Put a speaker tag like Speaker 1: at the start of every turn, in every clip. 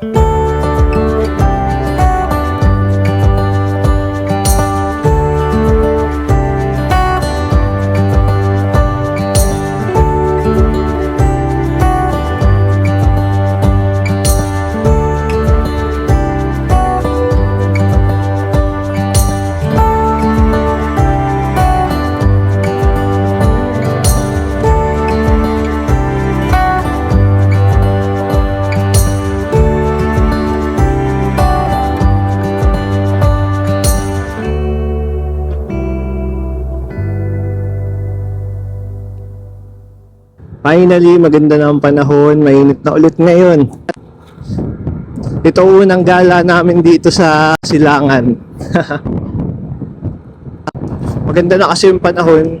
Speaker 1: thank you Finally, maganda na ang panahon. Mainit na ulit ngayon. Ito unang gala namin dito sa Silangan. maganda na kasi yung panahon.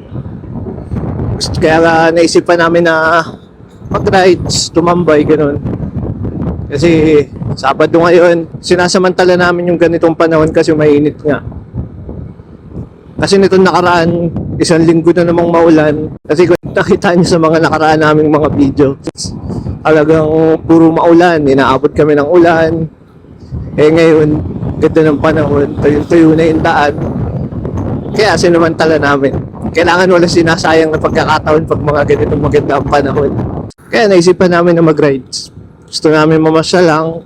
Speaker 1: Kaya naisipan namin na mag-rides, tumambay, ganun. Kasi Sabado ngayon, sinasamantala namin yung ganitong panahon kasi mainit nga. Kasi nitong nakaraan, isang linggo na namang maulan. Kasi kung nakita niyo sa mga nakaraan naming mga video, talagang puro maulan. Inaabot kami ng ulan. Eh ngayon, ganda ng panahon, tuyo-tuyo na yung daan. Kaya sinamantala namin. Kailangan wala sinasayang na pagkakataon pag mga ganitong maganda ang panahon. Kaya naisipan namin na mag-rides. Gusto namin mamasya lang.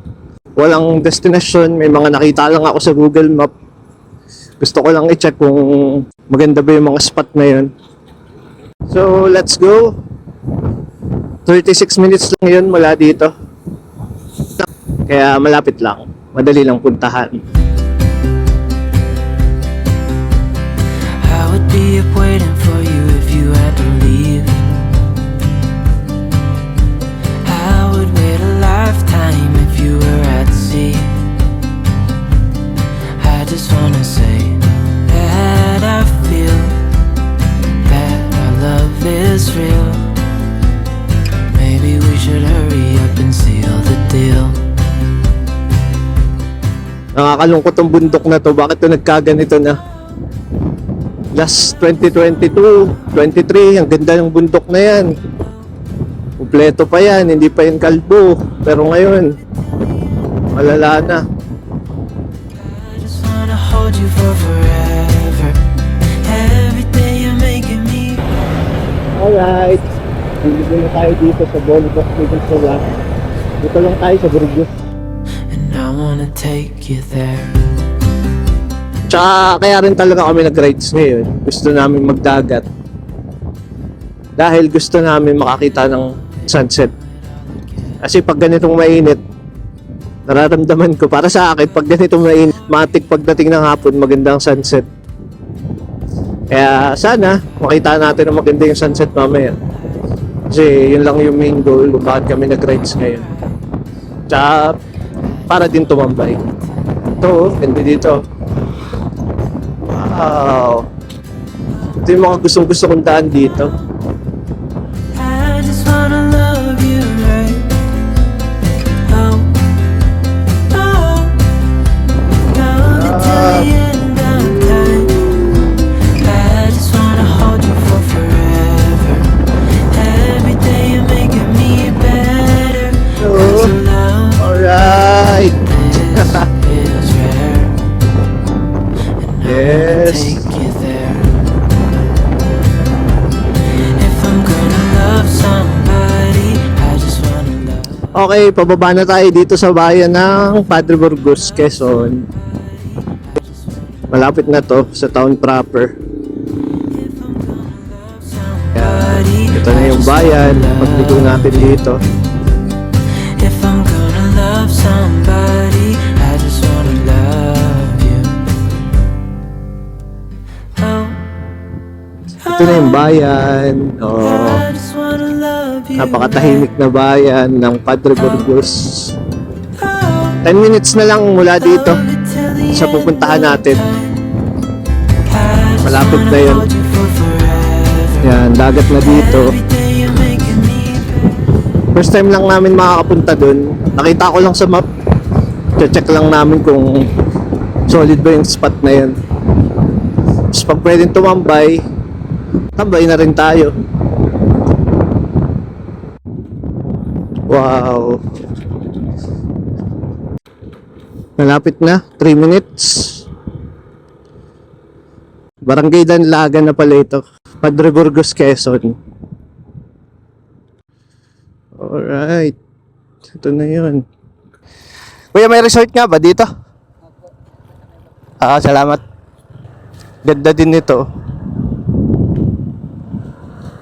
Speaker 1: Walang destination. May mga nakita lang ako sa Google Map. Gusto ko lang i-check kung maganda ba yung mga spot na yun. So, let's go. 36 minutes lang yun mula dito. Kaya malapit lang. Madali lang puntahan.
Speaker 2: I would be up waiting for you if you had to leave. I would wait a lifetime if you were at sea. I just wanna say
Speaker 1: Nakakalungkot ang bundok na to. Bakit to nagkaganito na? Last 2022, 23, ang ganda ng bundok na yan. Kompleto pa yan, hindi pa yan kalbo. Pero ngayon, malala na. Alright, nandito na tayo dito sa Bolibok Peninsula. Dito lang tayo sa Burgos.
Speaker 2: Wanna take you there.
Speaker 1: Tsaka kaya rin talaga kami nag-rides ngayon. Gusto namin magdagat. Dahil gusto namin makakita ng sunset. Kasi pag ganitong mainit, nararamdaman ko, para sa akin, pag ganitong mainit, matik pagdating ng hapon, magandang sunset. Kaya sana, makita natin na maganda yung sunset mamaya. Kasi yun lang yung main goal kung bakit kami nag-rides ngayon. Tsaka, para din tumambay. Ito, ganda dito. Wow. Ito yung mga gustong gusto kong daan dito. Pababa na tayo dito sa bayan ng Padre Burgos, Quezon. Malapit na to sa town proper.
Speaker 2: somebody.
Speaker 1: Ito na yung bayan. Pagligo natin dito.
Speaker 2: If I'm gonna love somebody, I just wanna love you. Oh,
Speaker 1: Ito na yung bayan. Oh, napakatahimik na bayan ng Padre Burgos.
Speaker 2: Oh,
Speaker 1: 10 minutes na lang mula dito sa pupuntahan natin. Malapit na yun. Yan, dagat na dito. First time lang namin makakapunta dun. Nakita ko lang sa map. Check lang namin kung solid ba yung spot na yun. Tapos pag pwedeng tumambay, tambay na rin tayo. Wow. Malapit na, 3 minutes. Barangay Danlaga na pala ito. Padre Burgos, Quezon. Alright. Ito na yun. Kuya, may resort nga ba dito? Ah, salamat. Ganda din ito.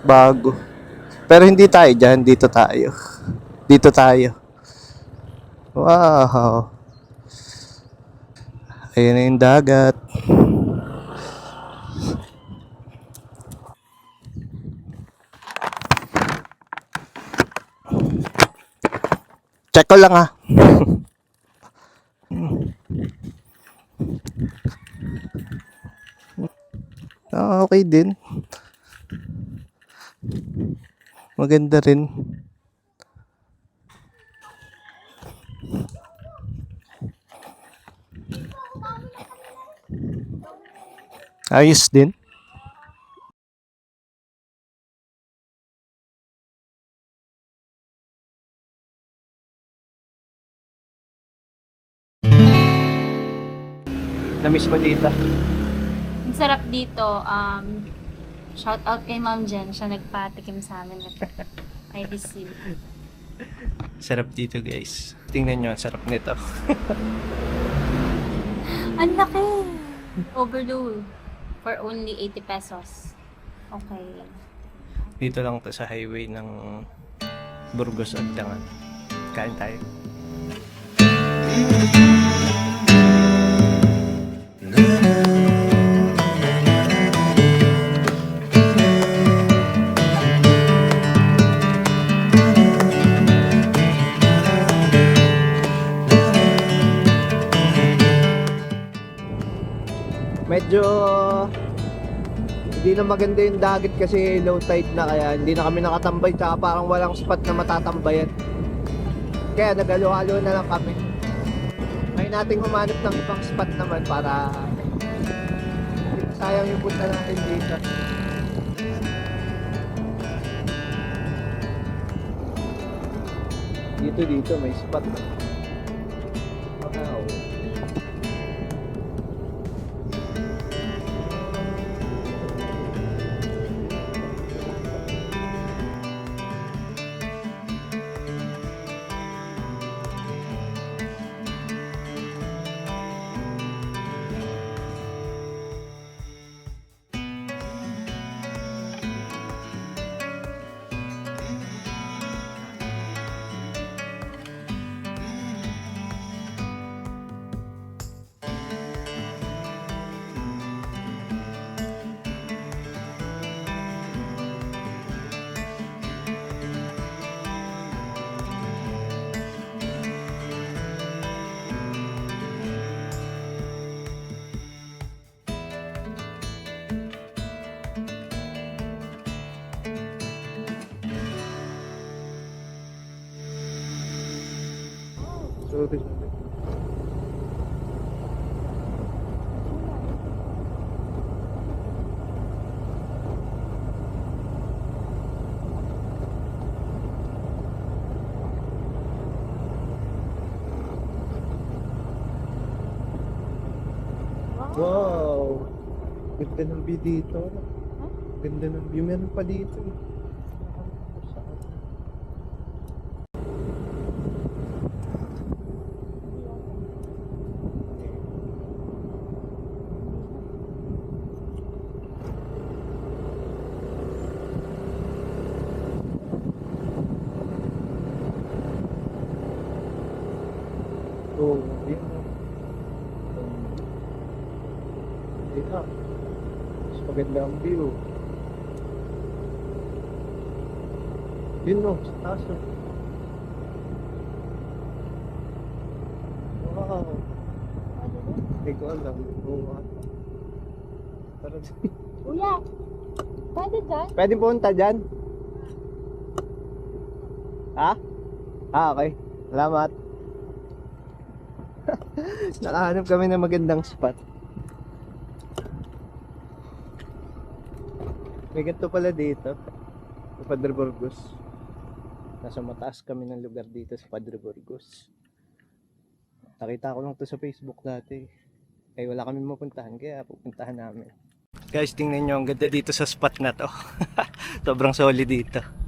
Speaker 1: Bago. Pero hindi tayo dyan. Dito tayo. Dito tayo. Wow. Ayan na yung dagat. Check ko lang ah. Ah, okay din. Maganda rin. Ayos din. Namiss mo dito.
Speaker 3: Ang sarap dito. Um, shout out kay Ma'am Jen. Siya nagpatikim sa amin ng IBC.
Speaker 1: Sarap dito guys. Tingnan nyo, ang sarap nito.
Speaker 3: Ang laki! Overload. For only 80 pesos. Okay.
Speaker 1: Dito lang to sa highway ng Burgos Agdangan. Kain tayo. Medyo hindi na maganda yung dagat kasi low tide na kaya hindi na kami nakatambay tsaka parang walang spot na matatambayan. Kaya nagalo-halo na lang kami. Ngayon nating humanap ng ibang spot naman para sayang yung punta natin dito. Dito dito may spot na. Sorry. Wow! Ganda ng view dito. Ganda ng view. Meron pa dito. eh. Oh, yun na. Yun na. Mas maganda ang view. Yun no, sa taas no. Wow. Hindi ko alam. Oo nga. Parang
Speaker 3: Kuya! Pwede dyan?
Speaker 1: Pwede punta dyan? Ha? Ah, okay. Salamat. Nakahanap kami ng magandang spot. May ganito pala dito. Sa Padre Burgos. Nasa mataas kami ng lugar dito sa Padre Burgos. Nakita ko lang to sa Facebook dati. Kaya wala kami mapuntahan, kaya pupuntahan namin. Guys, tingnan nyo, ang ganda dito sa spot na to. Sobrang solid dito.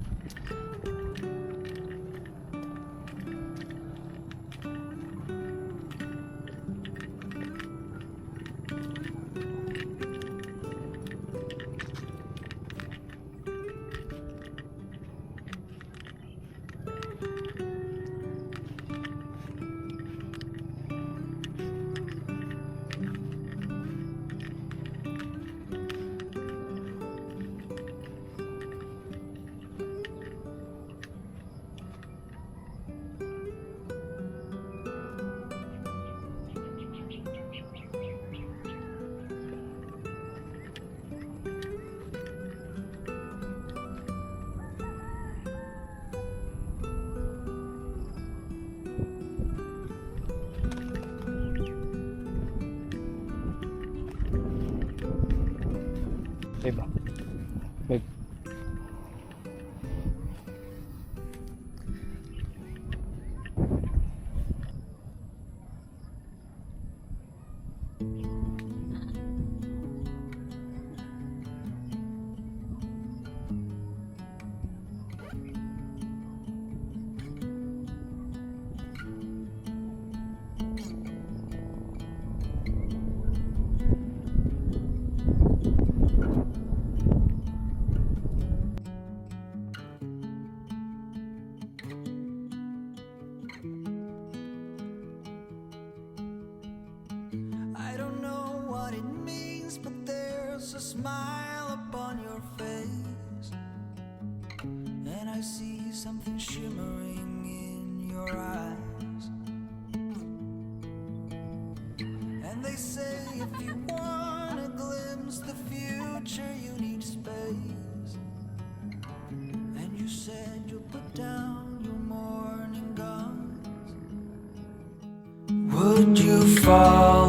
Speaker 1: Diba? May...
Speaker 4: I smile upon your face. And I see something shimmering in your eyes. And they say if you want to glimpse the future, you need space. And you said you'll put down your morning guns. Would you follow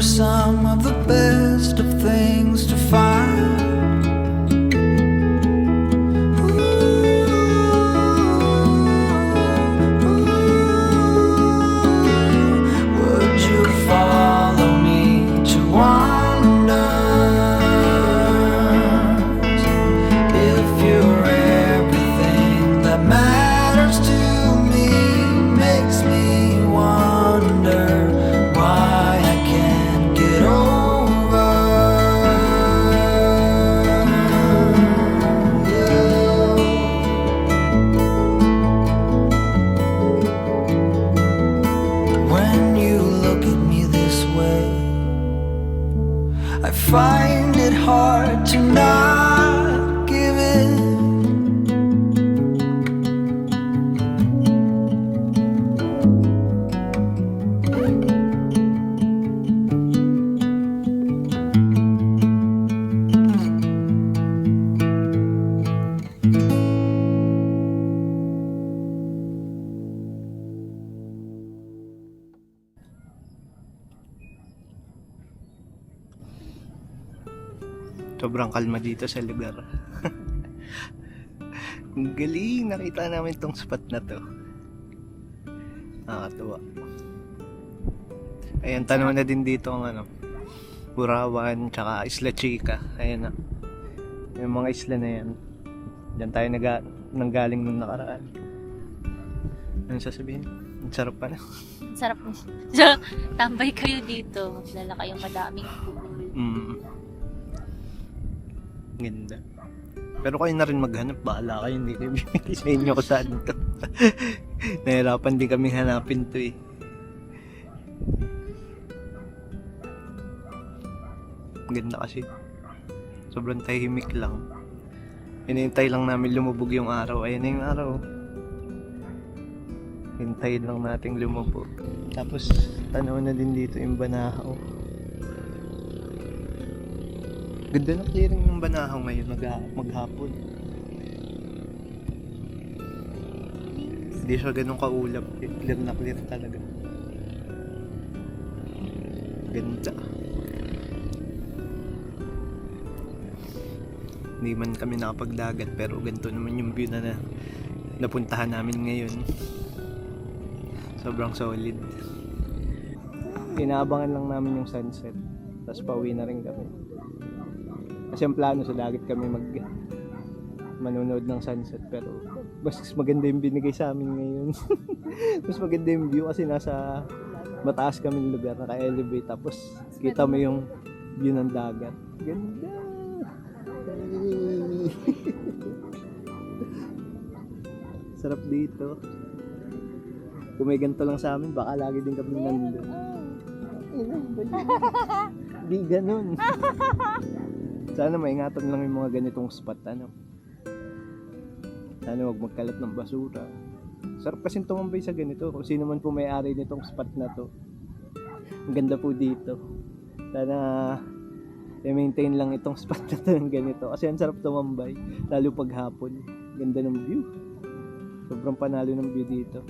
Speaker 4: some of the best of things
Speaker 1: Sobrang kalma dito sa lugar. Ang galing, nakita namin tong spot na to. Nakakatuwa. Ayan, tanong na din dito ang ano, Burawan, tsaka Isla Chica. Ayan na. Yung mga isla na yan. Diyan tayo naga, nanggaling nung nakaraan. Ano sasabihin? Ang sarap pala.
Speaker 3: Ang sarap. So, tambay kayo dito. Dala kayong madaming food.
Speaker 1: Mm. Ganda. Pero kayo na rin maghanap. Bahala kayo. Hindi kayo bibigay sa inyo ko saan to. Nahirapan din kami hanapin to eh. Ganda kasi. Sobrang tahimik lang. Hinihintay lang namin lumubog yung araw. Ayan na yung araw. Hintayin lang nating lumubog. Tapos, tanaw na din dito yung banahaw. Ganda na clearing ng banahaw ngayon mag- maghapon. Hindi siya ganun kaulap. eh. Clear na clear talaga. Ganda. Hindi man kami nakapagdagat pero ganito naman yung view na, na napuntahan namin ngayon. Sobrang solid. Inaabangan lang namin yung sunset. Tapos pauwi na rin kami. Kasi ang plano sa dagat kami mag manonood ng sunset pero mas maganda yung binigay sa amin ngayon. mas maganda yung view kasi nasa mataas kami lugar, naka-elevate tapos kita mo yung view ng dagat. Ganda! Sarap dito. Kung may ganito lang sa amin, baka lagi din kami nandun. Di ganun. Sana maingatan lang yung mga ganitong spot, ano. Sana wag magkalat ng basura. Sarap kasi tumambay sa ganito. Kung sino man po may-ari nitong spot na to. Ang ganda po dito. Sana i-maintain lang itong spot na to ng ganito. Kasi ang sarap tumambay. Lalo pag hapon. Ganda ng view. Sobrang panalo ng view dito.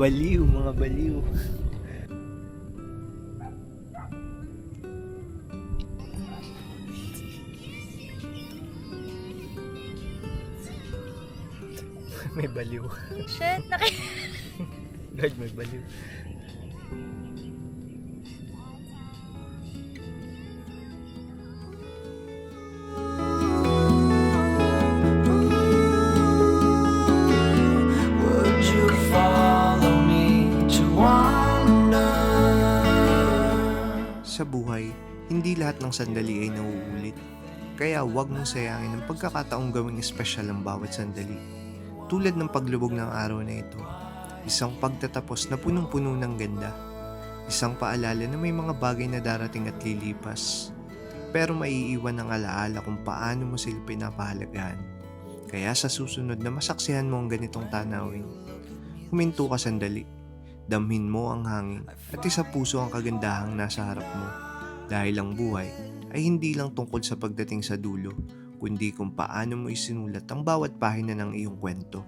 Speaker 1: baliw, mga baliw. May baliw.
Speaker 3: Shit, naki...
Speaker 1: God, may baliw.
Speaker 4: Would you follow me to wander?
Speaker 5: Sa buhay, hindi lahat ng sandali ay nauulit. Kaya huwag mong sayangin ang pagkakataong gawing espesyal ang bawat sandali. Tulad ng paglubog ng araw na ito, isang pagtatapos na punong-puno ng ganda. Isang paalala na may mga bagay na darating at lilipas. Pero maiiwan ang alaala kung paano mo sila pinapahalagahan. Kaya sa susunod na masaksihan mo ang ganitong tanawin, huminto ka sandali. Damhin mo ang hangin at isa puso ang kagandahang nasa harap mo. Dahil ang buhay ay hindi lang tungkol sa pagdating sa dulo, kundi kung paano mo isinulat ang bawat pahina ng iyong kwento.